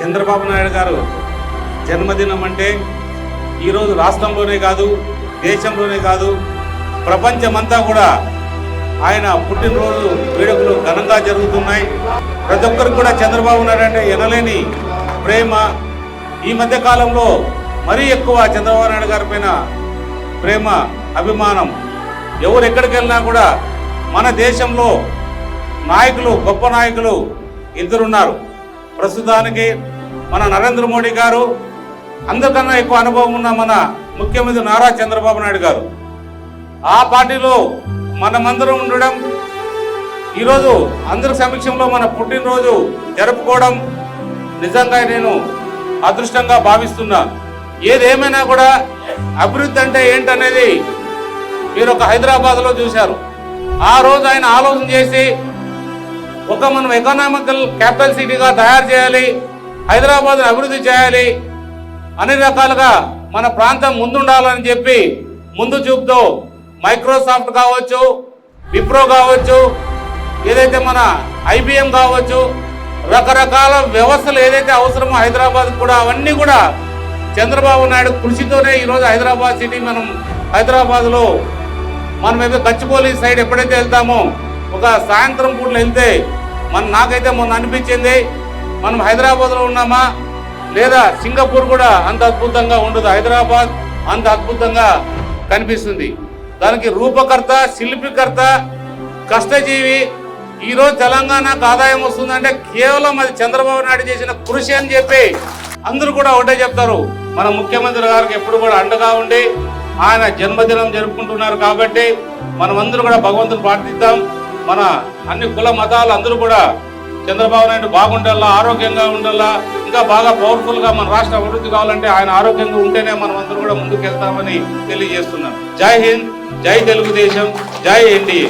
చంద్రబాబు నాయుడు గారు జన్మదినం అంటే ఈరోజు రాష్ట్రంలోనే కాదు దేశంలోనే కాదు ప్రపంచమంతా కూడా ఆయన పుట్టినరోజు వేడుకలు ఘనంగా జరుగుతున్నాయి. ప్రతి ఒక్కరికి కూడా చంద్రబాబు నాయుడు అంటే ఎనలేని ప్రేమ. ఈ మధ్య కాలంలో మరీ ఎక్కువ చంద్రబాబు నాయుడు గారి పైన ప్రేమ అభిమానం ఎవరు ఎక్కడికి వెళ్ళినా కూడా మన దేశంలో నాయకులు గొప్ప నాయకులు ఇద్దరున్నారు. ప్రస్తుతానికి మన నరేంద్ర మోడీ గారు అందరికన్నా ఎక్కువ అనుభవం ఉన్న మన ముఖ్యమంత్రి నారా చంద్రబాబు నాయుడు గారు. ఆ పార్టీలో మనమందరం ఉండడం ఈరోజు అందరి సమక్షంలో మన పుట్టినరోజు జరుపుకోవడం నిజంగా నేను అదృష్టంగా భావిస్తున్నా. ఏదేమైనా కూడా అభివృద్ధి అంటే ఏంటనేది మీరు ఒక హైదరాబాద్లో చూశారు. ఆ రోజు ఆయన ఆలోచన చేసి ఒక మనం ఎకనామికల్ క్యాపిటల్ సిటీగా తయారు చేయాలి హైదరాబాద్ను అభివృద్ధి చేయాలి అన్ని రకాలుగా మన ప్రాంతం ముందుండాలని చెప్పి ముందు చూపుతూ మైక్రోసాఫ్ట్ కావచ్చు విప్రో కావచ్చు ఏదైతే మన ఐబిఎం కావచ్చు రకరకాల వ్యవస్థలు ఏదైతే అవసరమో హైదరాబాద్ కూడా అవన్నీ కూడా చంద్రబాబు నాయుడు కృషితోనే ఈరోజు హైదరాబాద్ సిటీ మనం హైదరాబాద్లో మనం ఏదో గచ్చిపోలి సైడ్ ఎప్పుడైతే వెళ్తామో ఒక సాయంత్రం పూట వెళ్తే మన నాకైతే మొన్న అనిపించింది మనం హైదరాబాద్లో ఉన్నామా? లేదా సింగపూర్ కూడా అంత అద్భుతంగా ఉండదు. హైదరాబాద్ అంత అద్భుతంగా కనిపిస్తుంది. దానికి రూపకర్త శిల్పికర్త కష్టజీవి ఈరోజు తెలంగాణకు ఆదాయం వస్తుందంటే కేవలం అది చంద్రబాబు నాయుడు చేసిన కృషి అని చెప్పి అందరూ కూడా ఒకటే చెప్తారు. మన ముఖ్యమంత్రి గారికి ఎప్పుడు కూడా అండగా ఉండి ఆయన జన్మదినం జరుపుకుంటున్నారు కాబట్టి మనమందరూ కూడా భగవంతుని ప్రార్థిద్దాం. మన అన్ని కుల మతాలు అందరూ కూడా చంద్రబాబు నాయుడు బాగుండాలా ఆరోగ్యంగా ఉండాలా ఇంకా బాగా పవర్ఫుల్గా మన రాష్ట్ర అభివృద్ధి కావాలంటే ఆయన ఆరోగ్యంగా ఉంటేనే మనం అందరూ కూడా ముందుకు వెళ్తామని తెలియజేస్తున్నాం జై హింద్ జై తెలుగుదేశం జై ఎన్డీఏ.